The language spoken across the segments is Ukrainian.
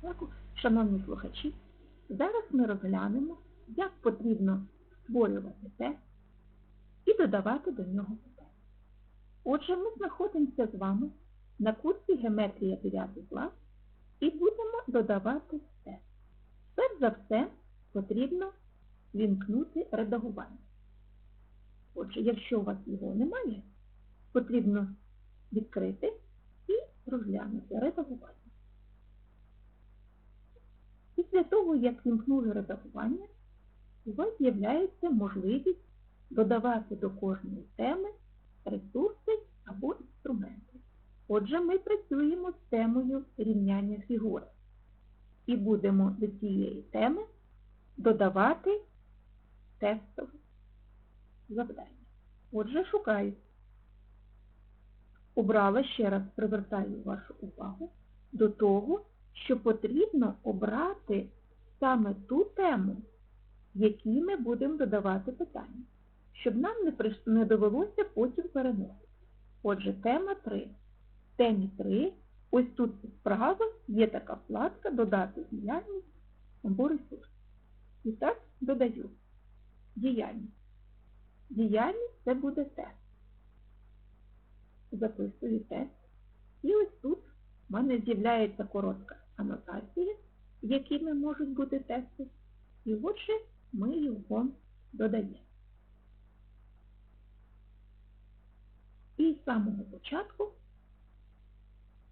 Так, Шановні слухачі, зараз ми розглянемо, як потрібно створювати тест і додавати до нього питання. Отже, ми знаходимося з вами на курсі Геометрія 9 клас і будемо додавати тест. Перш за все потрібно вімкнути редагування. Отже, якщо у вас його немає, потрібно відкрити і розглянути редагування. Після того, як вімкнули редагування, у вас з'являється можливість додавати до кожної теми ресурси або інструменти. Отже, ми працюємо з темою рівняння фігури і будемо до цієї теми додавати тестове завдання. Отже, шукаю. Обрала, ще раз привертаю вашу увагу до того, що потрібно обрати саме ту тему, якій ми будемо додавати питання, щоб нам не, приш... не довелося потім переносити. Отже, тема 3. В темі 3, ось тут справа є така вкладка Додати діяльність або ресурс. І так додаю діяльність. Діяльність це буде тест. Записую тест. І ось тут в мене з'являється коротка анотація, якими можуть бути тести. І отже, ми його додаємо. І з самого початку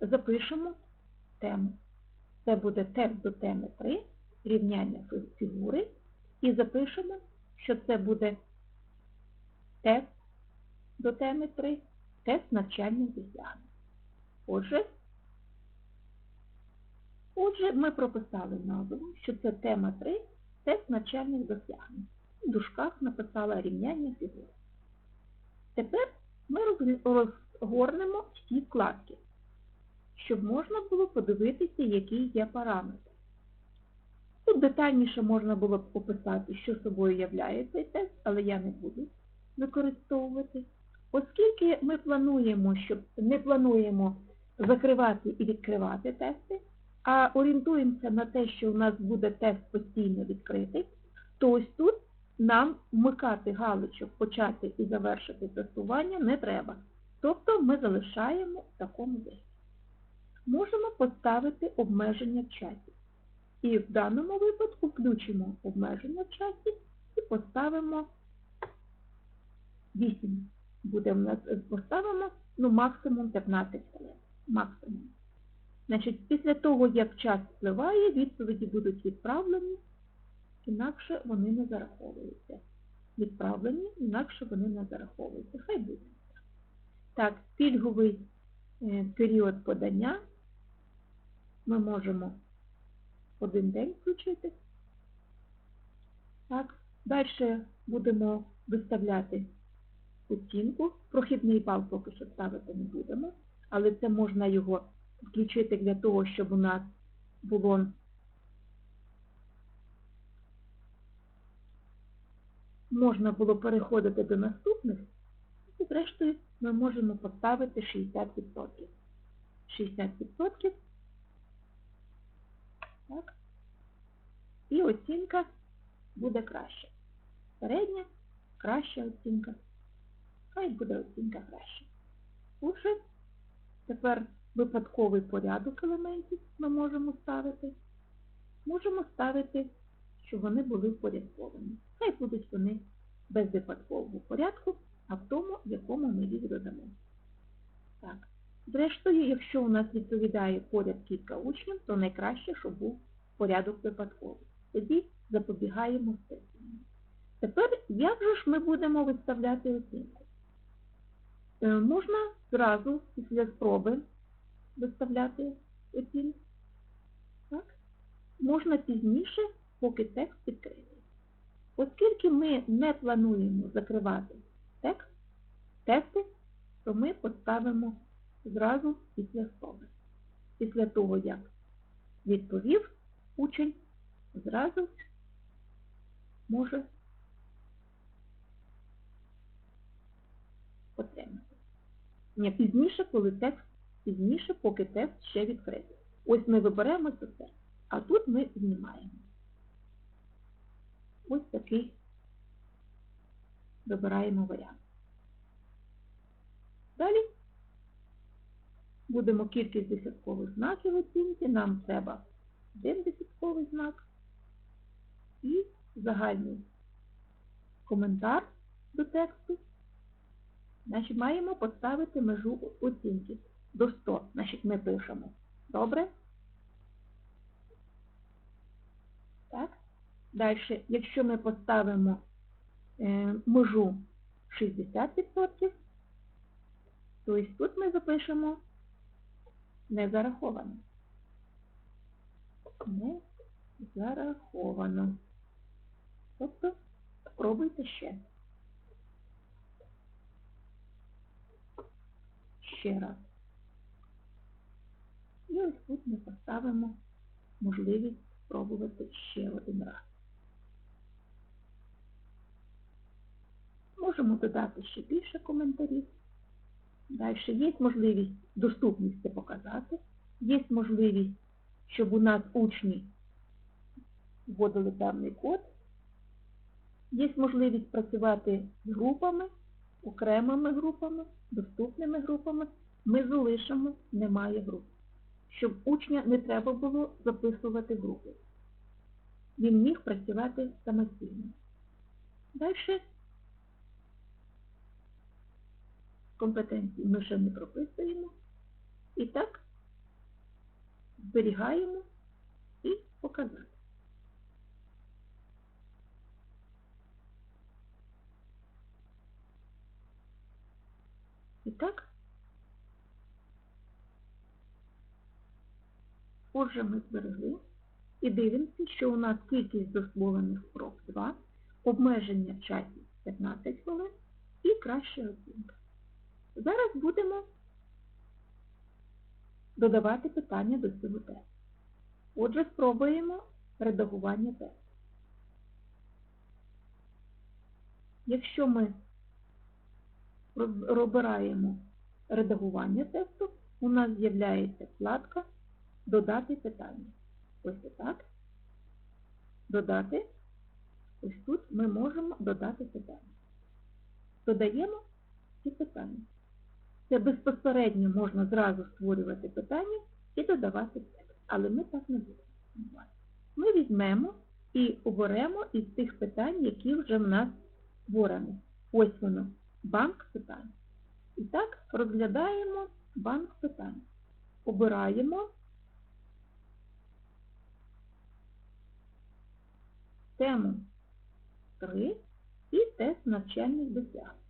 запишемо тему. Це буде тест до теми 3, рівняння фігури. І запишемо, що це буде тест до теми 3, тест навчальних досягнень. Отже, отже, ми прописали назву, що це тема 3, тест навчальних досягнень. В дужках написала рівняння фігури. Тепер ми розгорнемо всі вкладки, щоб можна було подивитися, який є параметр. Тут детальніше можна було б описати, що собою являє цей тест, але я не буду використовувати. Оскільки ми плануємо, щоб не плануємо закривати і відкривати тести, а орієнтуємося на те, що у нас буде тест постійно відкритий, то ось тут нам вмикати галочок почати і завершити тестування не треба. Тобто ми залишаємо в такому вигляді. Можемо поставити обмеження в часі. І в даному випадку включимо обмеження в часі і поставимо 8. Буде в нас, поставимо ну, максимум 15 хвилин. Максимум. Значить, після того, як час впливає, відповіді будуть відправлені, інакше вони не зараховуються. Відправлені, інакше вони не зараховуються. Хай буде. Так, пільговий е, період подання ми можемо один день включити. Так, далі будемо виставляти оцінку. Прохідний бал поки що ставити не будемо, але це можна його включити для того, щоб у нас було можна було переходити до наступних, і зрештою ми можемо поставити 60%. 60%. Так. І оцінка буде краща. Середня, краща оцінка. Хай буде оцінка краща. Отже, тепер випадковий порядок елементів ми можемо ставити. Можемо ставити, щоб вони були впорядковані. Хай будуть вони без випадкового порядку, а в тому, в якому ми їх додамо. Так. Зрештою, якщо у нас відповідає поряд кілька учнів, то найкраще, щоб був порядок випадковий. Тоді запобігаємо степені. Тепер, як же ж ми будемо виставляти оцінку? Е, можна зразу після спроби виставляти оцінку. Так? Можна пізніше, поки текст відкритий. Оскільки ми не плануємо закривати текст, тести, то ми поставимо зразу після спроби. Після того, як відповів учень, зразу може отримати. Ні, пізніше, коли текст, пізніше, поки текст ще відкритий. Ось ми виберемо це. А тут ми знімаємо. Ось такий вибираємо варіант. Далі будемо кількість десяткових знаків оцінки. Нам треба один десятковий знак і загальний коментар до тексту. Значить, маємо поставити межу оцінки до 100. Значить, ми пишемо. Добре? Так. Далі, якщо ми поставимо е, межу 60%, то ось тут ми запишемо не зараховано. Не зараховано. Тобто спробуйте ще. Ще раз. Ось тут ми поставимо можливість спробувати ще один раз. Можемо додати ще більше коментарів. Далі є можливість доступність це показати, є можливість, щоб у нас учні вводили певний код, є можливість працювати з групами, окремими групами, доступними групами. Ми залишимо немає груп, щоб учня не треба було записувати групи. Він міг працювати самостійно. Далі компетенції ми ще не прописуємо. І так зберігаємо і показати. І так, отже, ми зберегли і дивимося, що у нас кількість дозволених спроб 2, обмеження часів 15 хвилин і краща оцінка. Зараз будемо додавати питання до цього тесту. Отже, спробуємо редагування тесту. Якщо ми обираємо редагування тесту, у нас з'являється вкладка Додати питання. Ось так. Додати. Ось тут ми можемо додати питання. Додаємо ці питання. Це безпосередньо можна зразу створювати питання і додавати текст. Але ми так не будемо. Ми візьмемо і оберемо із тих питань, які вже в нас створені. Ось воно, банк питань. І так розглядаємо банк питань. Обираємо тему 3 і тест навчальних досягнень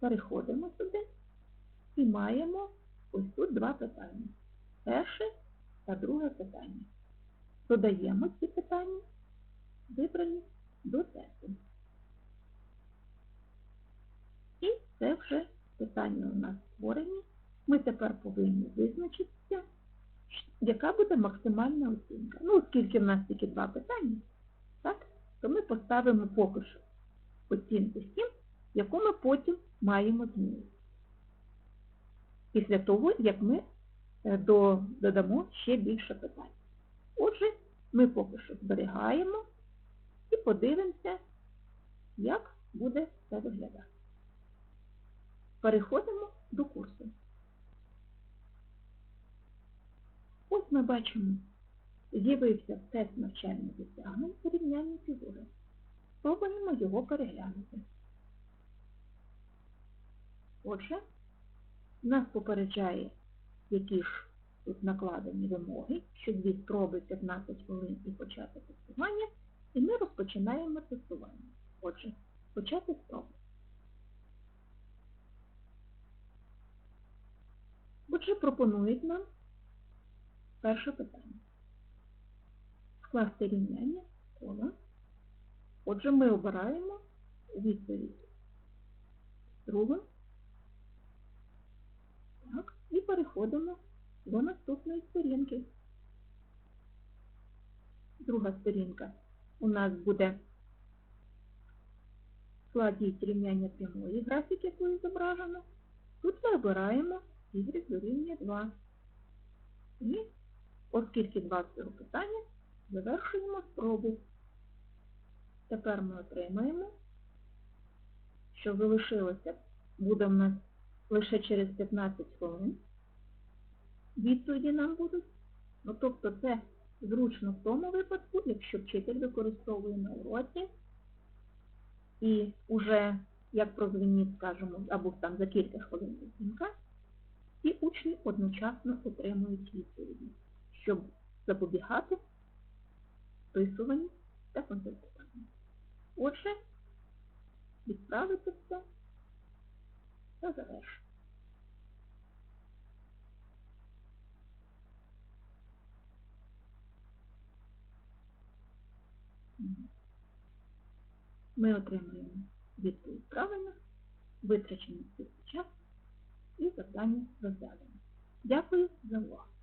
переходимо сюди і маємо ось тут два питання. Перше та друге питання. Додаємо ці питання, вибрані до тесту. І це вже питання у нас створені. Ми тепер повинні визначитися, яка буде максимальна оцінка. Ну, оскільки в нас тільки два питання, так, то ми поставимо поки що оцінку 7, яку ми потім маємо змінити. Після того, як ми е, додамо ще більше питань. Отже, ми поки що зберігаємо і подивимося, як буде це виглядати. Переходимо до курсу. Ми бачимо, з'явився тест навчальних досягнень порівняння фігури. Спробуємо його переглянути. Отже, нас попереджає, які ж тут накладені вимоги, що дві спроби 15 хвилин і почати тестування, і ми розпочинаємо тестування. Отже, почати спробу. Отже, пропонують нам перше питання. Скласти рівняння кола. Отже, ми обираємо відповідь. Друге так, і переходимо до наступної сторінки. Друга сторінка у нас буде складіть рівняння прямої графіки, якою зображено. Тут ми обираємо y дорівнює 2. І Оскільки два з цього питання, завершуємо спробу. Тепер ми отримаємо, що залишилося буде в нас лише через 15 хвилин. Відповіді нам будуть. Ну, тобто це зручно в тому випадку, якщо вчитель використовує на уроці і уже, як прозвеніть, скажімо, або там за кілька хвилин дзвінка, і учні одночасно отримують відповіді, щоб запобігати вписуванню та контактуванню. Отже, відправити все та завершити. Ми отримуємо відповідь правильно, витрачений час і завдання розв'язано. Дякую за увагу.